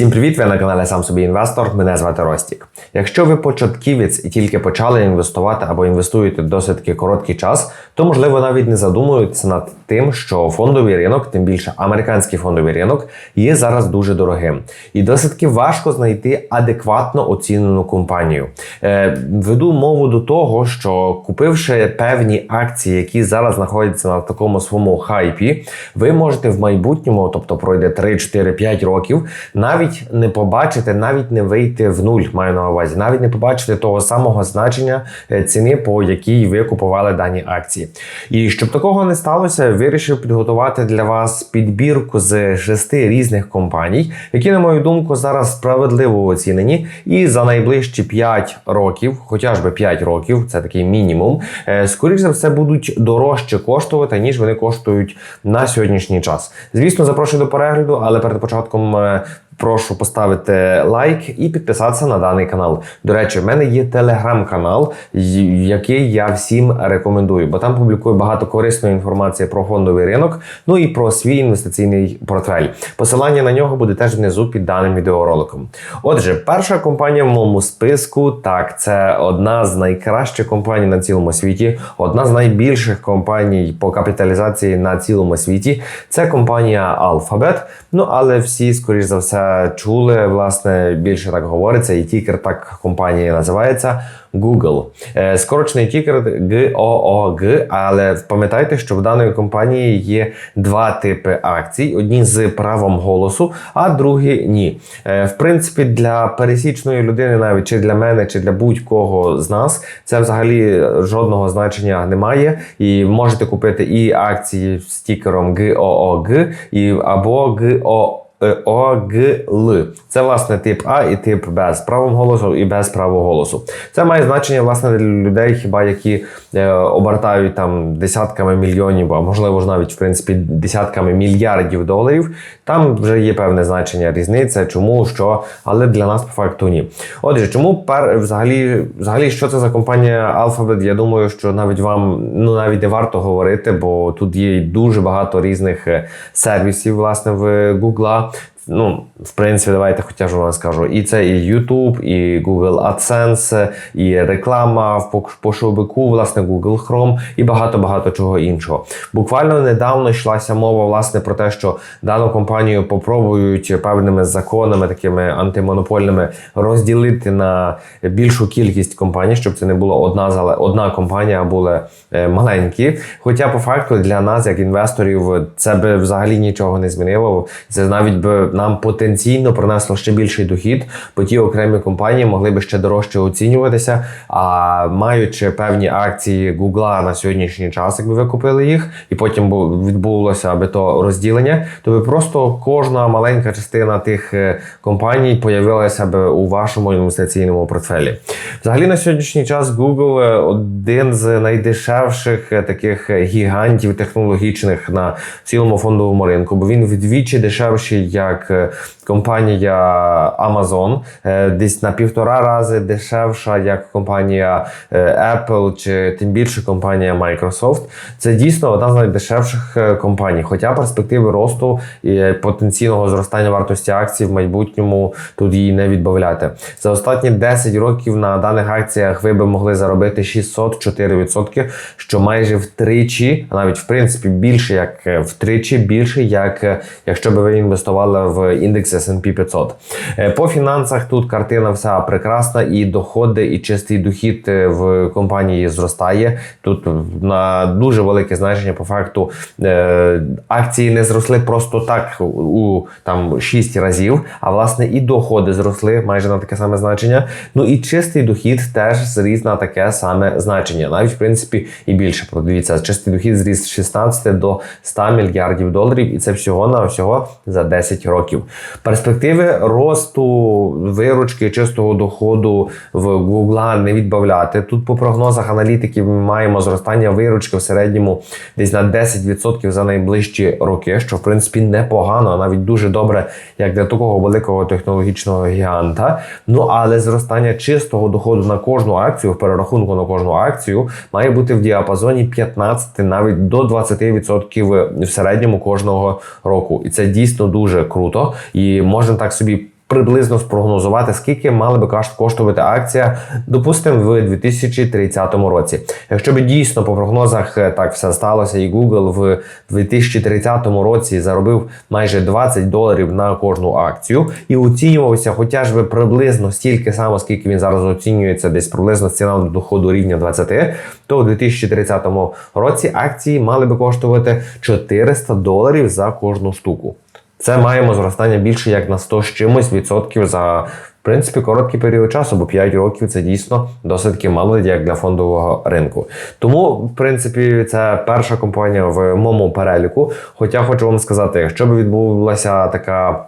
Всім привіт! Ви на каналі Сам собі інвестор. Мене звати Ростік. Якщо ви початківець і тільки почали інвестувати або інвестуєте досить короткий час, то можливо навіть не задумуєтеся над тим, що фондовий ринок, тим більше американський фондовий ринок, є зараз дуже дорогим. І досить таки важко знайти адекватно оцінену компанію. Е, веду мову до того, що купивши певні акції, які зараз знаходяться на такому своєму хайпі, ви можете в майбутньому, тобто пройде 3, 4, 5 років, навіть не побачити, навіть не вийти в нуль, маю на увазі, навіть не побачити того самого значення е, ціни, по якій ви купували дані акції. І щоб такого не сталося, вирішив підготувати для вас підбірку з шести різних компаній, які, на мою думку, зараз справедливо оцінені. І за найближчі 5 років, хоча би 5 років, це такий мінімум, е, скоріш за все будуть дорожче коштувати, ніж вони коштують на сьогоднішній час. Звісно, запрошую до перегляду, але перед початком. Прошу поставити лайк і підписатися на даний канал. До речі, в мене є телеграм-канал, який я всім рекомендую, бо там публікую багато корисної інформації про фондовий ринок, ну і про свій інвестиційний портфель. Посилання на нього буде теж внизу під даним відеороликом. Отже, перша компанія в моєму списку так, це одна з найкращих компаній на цілому світі, одна з найбільших компаній по капіталізації на цілому світі. Це компанія Alphabet. Ну але всі, скоріш за все, чули, власне, більше так говориться, і тікер так компанії називається Google. Е, Скорочений тікер GOOG, але пам'ятайте, що в даної компанії є два типи акцій: одні з правом голосу, а другі ні. Е, В принципі, для пересічної людини, навіть чи для мене, чи для будь-кого з нас, це взагалі жодного значення немає. І можете купити і акції з тікером GOOG, і або GO. ОГЛ. Це власне тип А і тип Б з правом голосу і без правого голосу. Це має значення власне для людей, хіба які е, обертають там десятками мільйонів, а можливо ж навіть в принципі десятками мільярдів доларів. Там вже є певне значення різниця, чому, що, але для нас по факту ні. Отже, чому пар взагалі, взагалі, що це за компанія Alphabet? Я думаю, що навіть вам ну навіть не варто говорити, бо тут є дуже багато різних е, сервісів, власне, в Google. Ну, в принципі, давайте хоча ж вам скажу. І це і YouTube, і Google AdSense, і реклама в пок- власне, Google Chrome і багато-багато чого іншого. Буквально недавно йшлася мова власне про те, що дану компанію попробують певними законами, такими антимонопольними, розділити на більшу кількість компаній, щоб це не було одна зале- одна компанія, а були е, маленькі. Хоча по факту для нас, як інвесторів, це би взагалі нічого не змінило. Це навіть би нам потенційно принесло ще більший дохід, бо ті окремі компанії могли би ще дорожче оцінюватися. А маючи певні акції Гугла на сьогоднішній час, якби ви купили їх, і потім відбулося аби то розділення, то ви просто кожна маленька частина тих е, компаній появилася б у вашому інвестиційному портфелі. Взагалі на сьогоднішній час Google е, один з найдешевших е, таких гігантів технологічних на цілому фондовому ринку, бо він вдвічі дешевший як е, компанія Amazon, е, десь на півтора рази дешевша як компанія е, Apple чи тим більше компанія Microsoft. Це дійсно одна з найдешевших е, компаній. Хоча перспективи росту і потенційного зростання вартості акцій в майбутньому тут її не відбавляти. За останні 10 років на даних акціях ви би могли заробити 604%, що майже втричі, а навіть в принципі більше як втричі більше, як якщо би ви інвестували в індекс S&P 500. Е, По фінансах тут картина вся прекрасна, і доходи, і чистий дохід е, в компанії зростає. Тут на дуже велике значення по факту е, акції не зросли просто так у там 6 разів, а власне і доходи зросли майже на таке саме значення. Ну і чистий дохід теж зріс на таке саме значення. Навіть в принципі і більше. Подивіться, чистий дохід зріс з 16 до 100 мільярдів доларів, і це всього на всього за 10 років. Перспективи росту виручки чистого доходу в Google не відбавляти. Тут по прогнозах аналітиків ми маємо зростання виручки в середньому десь на 10% за найближчі роки, що в принципі непогано, а навіть дуже добре, як для такого великого технологічного гіганта. Ну але зростання чистого доходу на кожну акцію, в перерахунку на кожну акцію, має бути в діапазоні 15 навіть до 20% в середньому кожного року. І це дійсно дуже круто. І можна так собі приблизно спрогнозувати, скільки мали би коштувати акція, допустимо, в 2030 році. Якщо би дійсно по прогнозах е, так все сталося, і Google в 2030 році заробив майже 20 доларів на кожну акцію і оцінювався, хоча ж би приблизно стільки само, скільки він зараз оцінюється, десь приблизно ціна до доходу рівня 20, то у 2030 році акції мали би коштувати 400 доларів за кожну штуку. Це маємо зростання більше як на 100 з чимось відсотків за в принципі короткий період часу, бо 5 років це дійсно досить таки мало як для фондового ринку. Тому, в принципі, це перша компанія в моєму переліку. Хоча хочу вам сказати, якщо б відбулася така.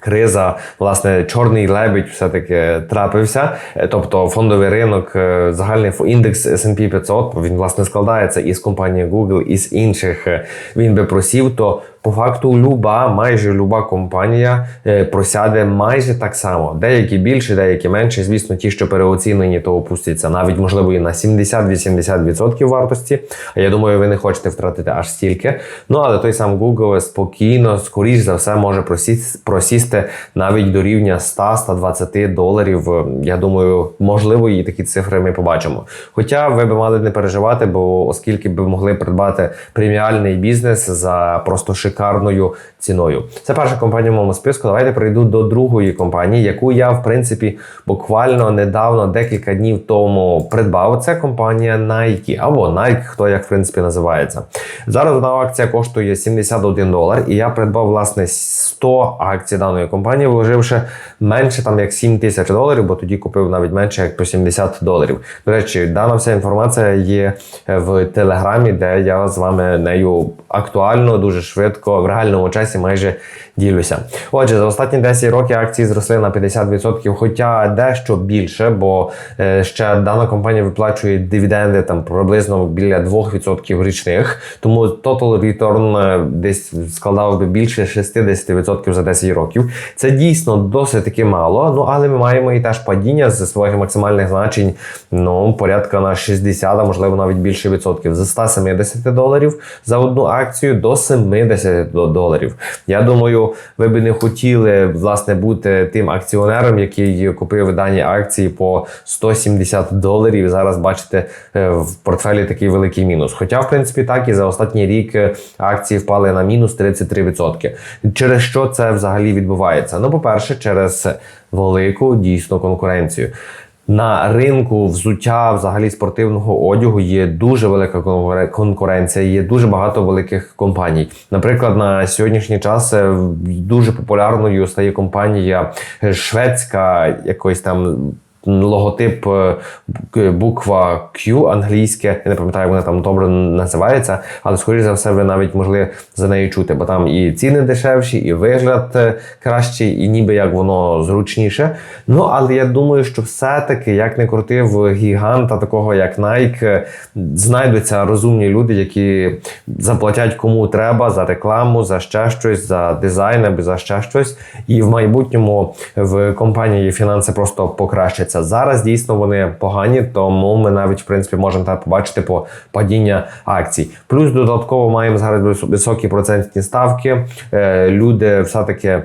Криза, власне, чорний лебідь все-таки трапився. Е, Тобто фондовий ринок, е, загальний індекс S&P 500, він власне складається із компанії Google, із інших. е, Він би просів, то по факту люба, майже люба компанія е, просяде майже так само. Деякі більше, деякі менше. Звісно, ті, що переоцінені, то опустяться навіть можливо і на 70-80% вартості. А я думаю, ви не хочете втратити аж стільки. Ну але той сам Google спокійно, скоріш за все, може просіс- просісти навіть до рівня 100-120 доларів. Е, Я думаю, можливо, і такі цифри ми побачимо. Хоча ви б мали не переживати, бо оскільки б могли придбати преміальний бізнес за просто шикарною ціною. Це перша компанія в моєму списку. Давайте перейду до другої компанії, яку я в принципі буквально недавно, декілька днів тому придбав. Це компанія Nike або Nike, хто як в принципі називається. Зараз вона акція коштує 71 долар, і я придбав власне 100 акцій даної компанії, вложивши менше там як 7 тисяч доларів, бо тоді купив навіть менше як по 70 доларів. До речі, дана вся інформація є е, в телеграмі, де я з вами нею актуально, дуже швидко, в реальному часі майже ділюся. Отже, за останні 10 років акції зросли на 50%, хоча дещо більше, бо е, ще дана компанія виплачує дивіденди там приблизно біля 2% річних. Тому total return е, десь складав би більше 60% за 10 років. Це дійсно досить таки мало. Ну але ми маємо і теж падіння з своїх максимальних значень. Ну порядка на 60, а можливо навіть більше відсотків з 170 доларів за одну акцію до 70 доларів. Я думаю, ви би не хотіли власне бути тим акціонером, який купив дані акції по 170 доларів. Зараз бачите е, в портфелі такий великий мінус. Хоча, в принципі, так і за останній рік е, акції впали на мінус 33%. Через що це взагалі відбувається? Ну, по-перше, через велику дійсно конкуренцію. На ринку взуття взагалі спортивного одягу є дуже велика конкуренція, є дуже багато великих компаній. Наприклад, на сьогоднішній час е, дуже популярною стає компанія шведська, якось там. Логотип е, буква Q англійське, я не пам'ятаю, як вона там добре називається, але скоріш за все, ви навіть могли за нею чути, бо там і ціни дешевші, і вигляд е, кращий, і ніби як воно зручніше. Ну але я думаю, що все-таки, як не крути, в гіганта такого як Nike, е, знайдуться розумні люди, які заплатять кому треба за рекламу, за ще щось, за дизайн або за ще щось. І в майбутньому в компанії фінанси просто покращаться. Зараз дійсно вони погані, тому ми навіть в принципі можемо так побачити по падіння акцій. Плюс додатково маємо зараз високі процентні ставки. Е, Люди все-таки.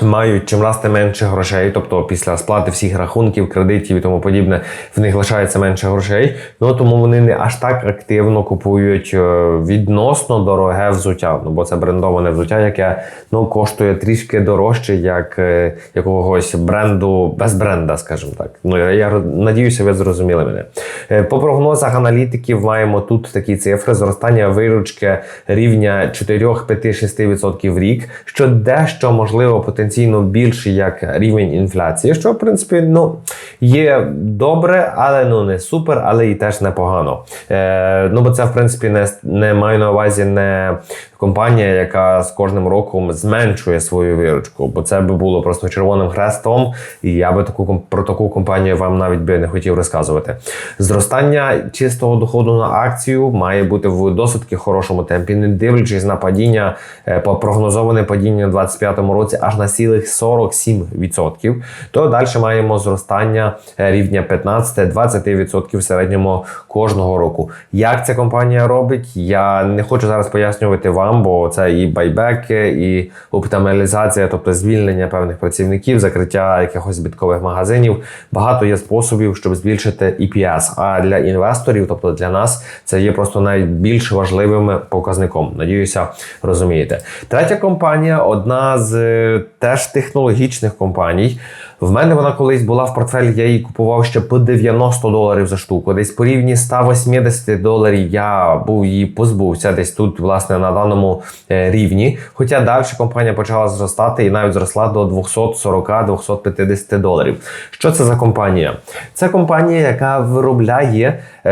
Мають чим раз менше грошей, тобто після сплати всіх рахунків, кредитів і тому подібне, в них лишається менше грошей. Ну тому вони не аж так активно купують е, відносно дороге взуття. Ну бо це брендоване взуття, яке ну коштує трішки дорожче, як е, якогось бренду без бренда, скажімо так. Ну я, я надіюся, ви зрозуміли мене. Е, По прогнозах аналітиків маємо тут такі цифри: зростання виручки рівня 4, 5, 6% в рік, що дещо можливо потенційно більше як рівень інфляції, що в принципі ну є добре, але ну не супер, але і теж непогано. Е, ну бо це в принципі не, не маю на увазі не компанія, яка з кожним роком зменшує свою виручку, бо це би було просто червоним хрестом, і я би таку про таку компанію вам навіть би не хотів розказувати. Зростання чистого доходу на акцію має бути в досить хорошому темпі, не дивлячись на падіння, е, по прогнозоване падіння у 2025 році аж на цілих 47%. То далі маємо зростання е, рівня 15-20% в середньому кожного року. Як ця компанія робить, я не хочу зараз пояснювати вам. Програм, бо це і байбеки, і оптималізація, тобто звільнення певних працівників, закриття якихось збиткових магазинів. Багато є способів, щоб збільшити EPS. А для інвесторів, тобто для нас, це є просто найбільш важливим показником. Надіюся, розумієте. Третя компанія одна з е, теж технологічних компаній. В мене вона колись була в портфелі, я її купував ще по 90 доларів за штуку. Десь по рівні 180 доларів я був її позбувся, десь тут, власне, на даному е, рівні. Хоча далі компанія почала зростати і навіть зросла до 240-250 доларів. Що це за компанія? Це компанія, яка виробляє, е,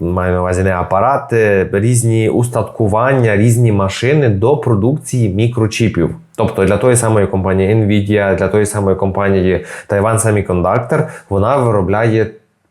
маю на увазі не апарати, різні устаткування, різні машини до продукції мікрочіпів. Тобто для тої самої компанії Nvidia, для тої самої компанії Taiwan Semiconductor вона виробляє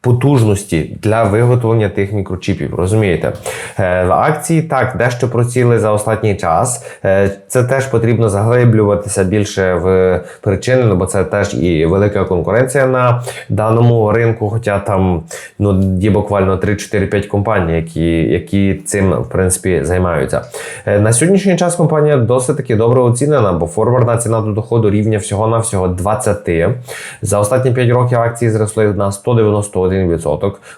потужності для виготовлення тих мікрочіпів. Розумієте? Е, В акції так дещо проціли за останній час. Е, Це теж потрібно заглиблюватися більше в причини, бо це теж і велика конкуренція на даному ринку. Хоча там ну є буквально 3-4-5 компаній, які, які цим в принципі займаються. Е, На сьогоднішній час компанія досить таки добре оцінена, бо форвардна ціна до доходу рівня всього на всього 20. За останні 5 років акції зросли на 191%.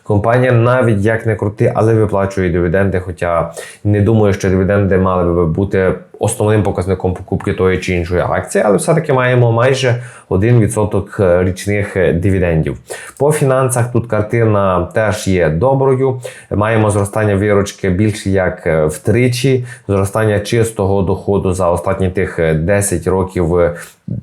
Компанія навіть як не крути, але виплачує дивіденди. Хоча не думаю, що дивіденди мали би бути основним показником покупки тої чи іншої акції, але все-таки маємо майже 1% річних дивідендів. По фінансах тут картина теж є доброю. Маємо зростання виручки більше як втричі, зростання чистого доходу за останні тих 10 років.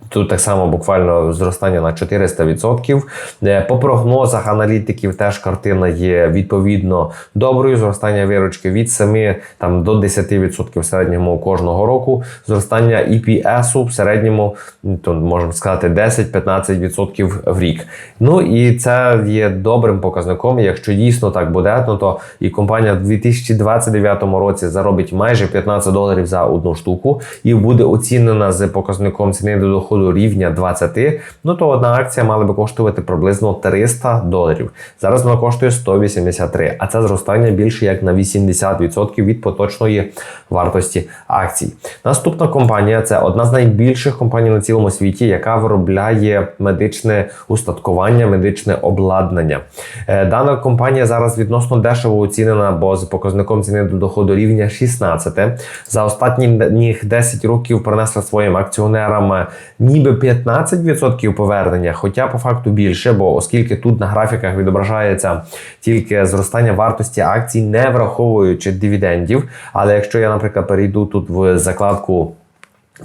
Тут так само буквально зростання на 400%. Е, По прогнозах аналітиків теж картина є відповідно доброю. Зростання виручки від 7 там, до 10% в середньому кожного року. Зростання EPS в середньому, то можемо сказати, 10-15% в рік. Ну і це є добрим показником. Якщо дійсно так буде, ну, то і компанія в 2029 році заробить майже 15 доларів за одну штуку і буде оцінена з показником ціни до доходу рівня 20, ну то одна акція мала би коштувати приблизно 300 доларів. Зараз вона коштує 183, а це зростання більше як на 80% від поточної вартості акцій. Наступна компанія це одна з найбільших компаній на цілому світі, яка виробляє медичне устаткування, медичне обладнання. Е, Дана компанія зараз відносно дешево оцінена, бо з показником ціни до доходу рівня 16. За останні 10 років принесла своїм акціонерам ніби 15% повернення, хоча по факту більше, бо оскільки тут на графіках відображається тільки зростання вартості акцій, не враховуючи дивідендів. Але якщо я, наприклад, перейду тут в закладку.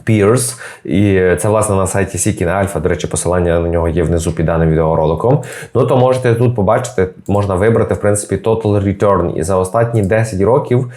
Peers, і це власне на сайті Seeking Alpha, до речі, посилання на нього є внизу під даним відеороликом. Ну то можете тут побачити, можна вибрати в принципі Total Return. І за останні 10 років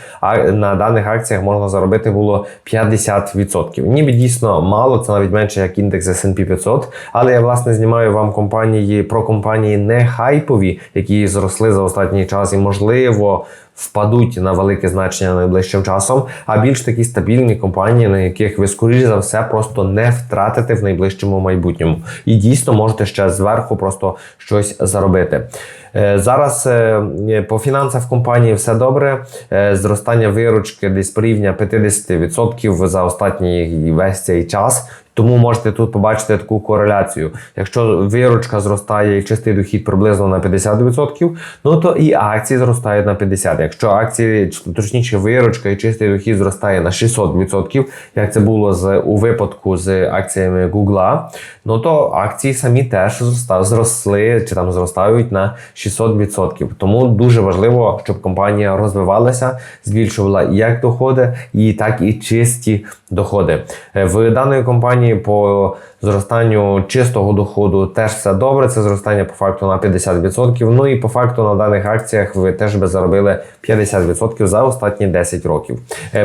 на даних акціях можна заробити було 50%. Ніби дійсно мало, це навіть менше як індекс S&P 500. Але я власне знімаю вам компанії про компанії не хайпові, які зросли за останній час, і можливо впадуть на велике значення найближчим часом, а більш такі стабільні компанії, на яких ви скоріш за все просто не втратите в найближчому майбутньому. І дійсно можете ще зверху просто щось заробити. Е, Зараз е, по фінансах компанії все добре. Е, Зростання виручки десь порівня 50% за останній весь цей час. Тому можете тут побачити таку кореляцію. Якщо виручка зростає і чистий дохід приблизно на 50%, ну то і акції зростають на 50%. Якщо акції, точніше, виручка і чистий дохід зростає на 600%, як це було з у випадку з акціями Google, ну то акції самі теж зросли чи там зростають на 600%. Тому дуже важливо, щоб компанія розвивалася, збільшувала як доходи, і так і чисті доходи. В даної компанії по зростанню чистого доходу теж все добре. Це зростання по факту на 50%. Ну і по факту на даних акціях ви теж би заробили 50% за останні 10 років.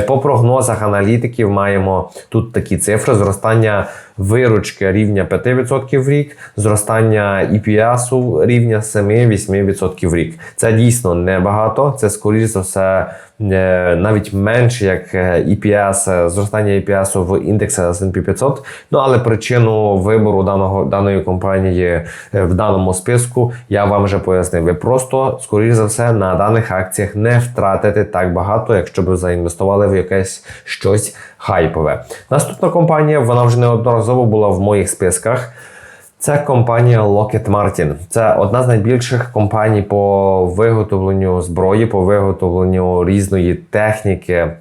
По прогнозах аналітиків маємо тут такі цифри: зростання виручки рівня 5% в рік, зростання EPS рівня 7-8% в рік. Це дійсно небагато. Це скоріш за все е, навіть менше як е, EPS, е, зростання EPS в індексі S&P 500. Ну але причину вибору даного даної компанії е, в даному списку я вам вже пояснив. Ви просто, скоріш за все, на даних акціях не втратите так багато, якщо ви заінвестували в якесь щось хайпове. Наступна компанія, вона вже неодноразово була в моїх списках. Це компанія Lockheed Martin. Це одна з найбільших компаній по виготовленню зброї, по виготовленню різної техніки.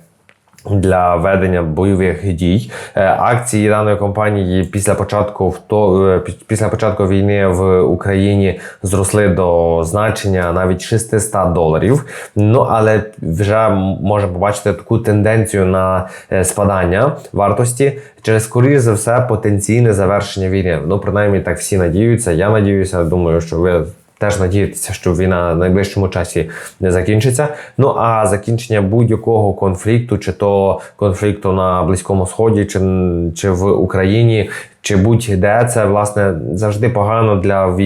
Для ведення бойових дій Е, акції даної компанії після початку вто- е, після початку війни в Україні зросли до значення навіть 600 доларів. Ну але вже можемо побачити таку тенденцію на е, спадання вартості через скоріше за все потенційне завершення війни. Ну принаймні так всі надіються. Я надіюся. Думаю, що ви теж надіятися, що війна в найближчому часі не закінчиться. Ну а закінчення будь-якого конфлікту, чи то конфлікту на Близькому Сході, чи, чи в Україні чи будь-де це власне завжди погано для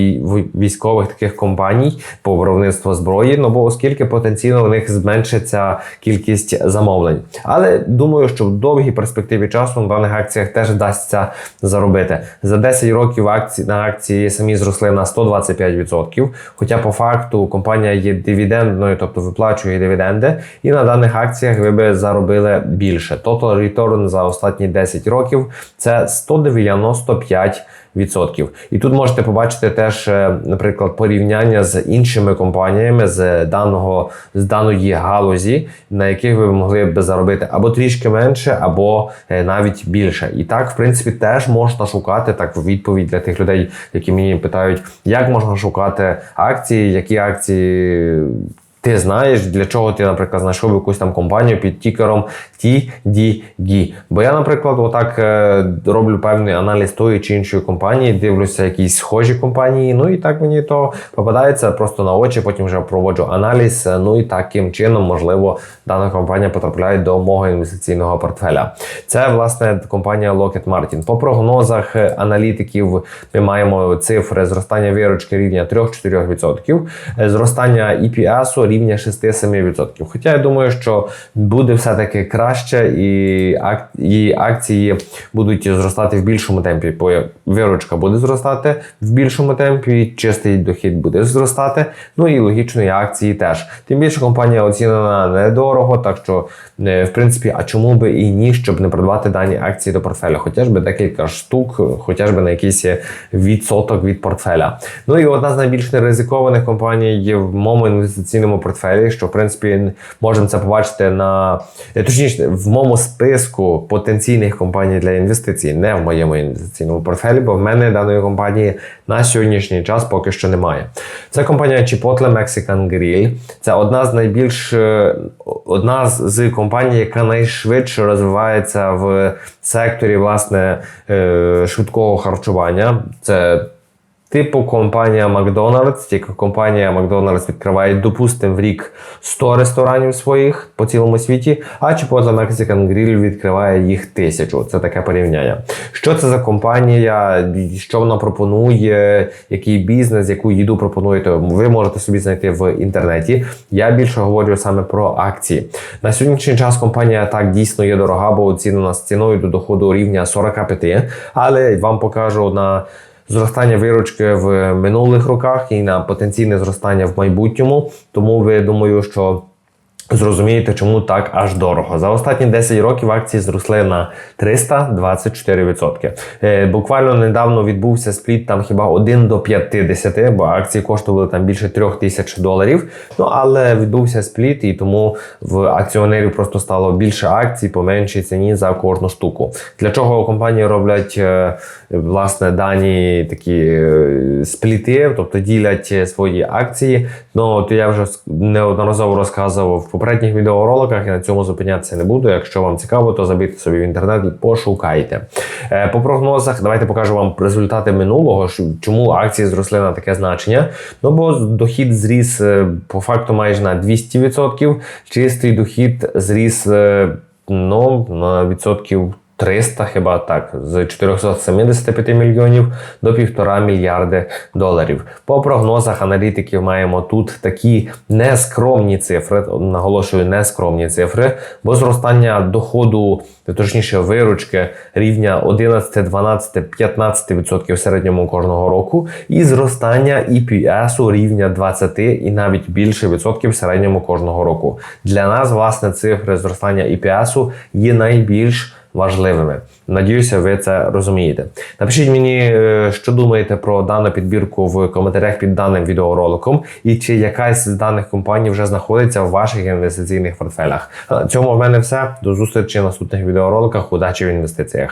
військових таких компаній по виробництву зброї. Ну бо оскільки потенційно у них зменшиться кількість замовлень. Але думаю, що в довгій перспективі часу на даних акціях теж вдасться заробити. За 10 років акції на акції самі зросли на 125%. Хоча по факту компанія є дивідендною, тобто виплачує дивіденди, і на даних акціях ви би заробили більше. Total return за останні 10 років це 190%. 95%. І тут можете побачити теж, е, наприклад, порівняння з іншими компаніями з даного з даної галузі, на яких ви могли б заробити або трішки менше, або е, навіть більше. І так, в принципі, теж можна шукати так відповідь для тих людей, які мені питають, як можна шукати акції, які акції. Ти знаєш, для чого ти, наприклад, знайшов якусь там компанію під тікером TDG. Бо я, наприклад, отак е, роблю певний аналіз тої чи іншої компанії, дивлюся якісь схожі компанії. Ну і так мені то попадається просто на очі, потім вже проводжу аналіз. е, Ну і таким чином, можливо, дана компанія потрапляє до мого інвестиційного портфеля. Це власне компанія Lockheed Martin. По прогнозах е, аналітиків ми маємо цифри зростання виручки рівня 3-4%, е, зростання EPS рівня 6-7%. Хоча я думаю, що буде все-таки краще, і, і акції будуть зростати в більшому темпі, бо виручка буде зростати в більшому темпі, чистий дохід буде зростати. Ну і логічно, і акції теж. Тим більше компанія оцінена недорого, так що, е, в принципі, а чому би і ні, щоб не продавати дані акції до портфеля? Хоча ж би декілька штук, хоча ж би на якийсь відсоток від портфеля. Ну і одна з найбільш неризикованих компаній є в моєму інвестиційному портфелі, що в принципі можемо це побачити на е, точніше в моєму списку потенційних компаній для інвестицій, не в моєму інвестиційному портфелі, бо в мене даної компанії на сьогоднішній час поки що немає. Це компанія Chipotle Mexican Grill. Це одна з найбільш е, одна з- компаній, яка найшвидше розвивається в секторі власне е, швидкого харчування. Це Типу компанія Макдональдс, тільки компанія Макдональдс відкриває, допустимо, в рік 100 ресторанів своїх по цілому світі, а Chipotle Mexican Grill відкриває їх тисячу. Це таке порівняння. Що це за компанія, що вона пропонує, який бізнес, яку їду пропонуєте, ви можете собі знайти в інтернеті. Я більше говорю саме про акції. На сьогоднішній час компанія так дійсно є дорога, бо оцінена з ціною до доходу рівня 45, але вам покажу на зростання виручки в минулих роках і на потенційне зростання в майбутньому. Тому ви думаю, що зрозумієте, чому так аж дорого. За останні 10 років акції зросли на 324%. Е, буквально недавно відбувся спліт там хіба 1 до 50, бо акції коштували там більше 3 тисяч доларів. Ну але відбувся спліт, і тому в акціонерів просто стало більше акцій по меншій ціні за кожну штуку. Для чого компанії роблять е, власне дані такі е, спліти, тобто ділять свої акції. Ну то я вже неодноразово розказував в попередніх відеороликах. Я на цьому зупинятися не буду. Якщо вам цікаво, то забийте собі в інтернет і пошукайте. Е, По прогнозах, давайте покажу вам результати минулого, чому акції зросли на таке значення. Ну бо дохід зріс е, по факту майже на 200%, чистий дохід зріс е, ну, на відсотків 300, хіба так, з 475 мільйонів до 1,5 мільярди доларів. По прогнозах аналітиків маємо тут такі нескромні цифри, наголошую, нескромні цифри, бо зростання доходу, точніше виручки рівня 11, 12, 15% в середньому кожного року, і зростання EPS рівня 20 і навіть більше відсотків середньому кожного року. Для нас, власне, цифри зростання EPS є найбільш важливими. Надіюся, ви це розумієте. Напишіть мені, е, що думаєте про дану підбірку в коментарях під даним відеороликом, і чи якась з даних компаній вже знаходиться в ваших інвестиційних портфелях. На цьому в мене все. До зустрічі в наступних відеороликах. Удачі в інвестиціях.